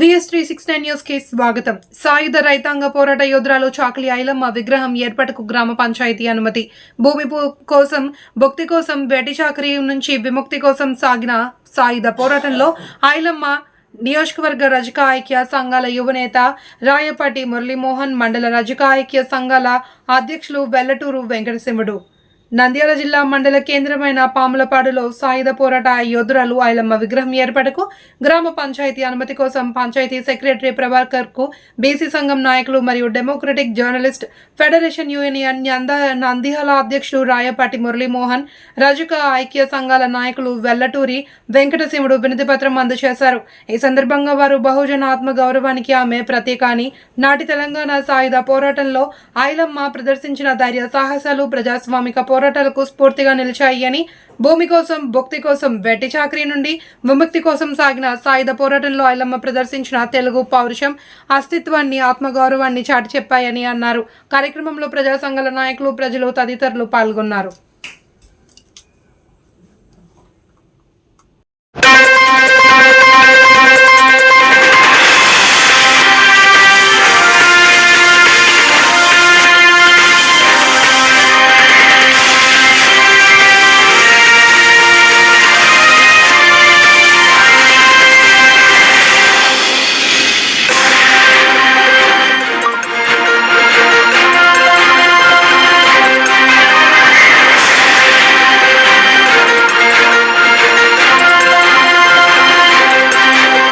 VS three six nine న్యూస్కి స్వాగతం. సాయుధ రైతాంగ పోరాట యోధురాలు చాకలి ఐలమ్మ విగ్రహం ఏర్పాటుకు గ్రామ పంచాయతీ అనుమతి. భూమి కోసం భక్తి కోసం వెటి చాకరీ నుంచి విముక్తి కోసం సాగిన సాయుధ పోరాటంలో ఐలమ్మ నియోజకవర్గ రజక ఐక్య సంఘాల యువనేత రాయపాటి మురళీమోహన్ మండల రజక ఐక్య సంఘాల అధ్యక్షులు వెల్లటూరు వెంకటసింహుడు. నంద్యాల జిల్లా మండల కేంద్రమైన పాములపాడులో సాయుధ పోరాట యోధురాలు ఐలమ్మ విగ్రహం ఏర్పాటుకు గ్రామ పంచాయతీ అనుమతి కోసం పంచాయతీ సెక్రటరీ ప్రభాకర్కు బీసీ సంఘం నాయకులు మరియు democratic journalist federation union Nandihala అధ్యక్షుడు రాయపాటి మురళీమోహన్ రజక ఐక్య సంఘాల నాయకులు వెల్లటూరి వెంకటశివుడు వినతి పత్రం అందజేశారు. ఈ సందర్భంగా వారు బహుజన ఆత్మ గౌరవానికి ఆమె ప్రత్యేక అని నాటి తెలంగాణ సాయుధ పోరాటంలో ఐలమ్మ ప్రదర్శించిన ధైర్య సాహసాలు ప్రజాస్వామిక పోరాటాలకు స్ఫూర్తిగా నిలిచాయని భూమి కోసం భక్తి కోసం వెట్టి చాకరీ నుండి విముక్తి కోసం సాగిన సాయుధ పోరాటంలో ఐలమ్మ ప్రదర్శించిన తెలుగు పౌరుషం అస్తిత్వాన్ని ఆత్మగౌరవాన్ని చాటి చెప్పాయని అన్నారు. కార్యక్రమంలో ప్రజా సంఘాల నాయకులు ప్రజలు తదితరులు పాల్గొన్నారు.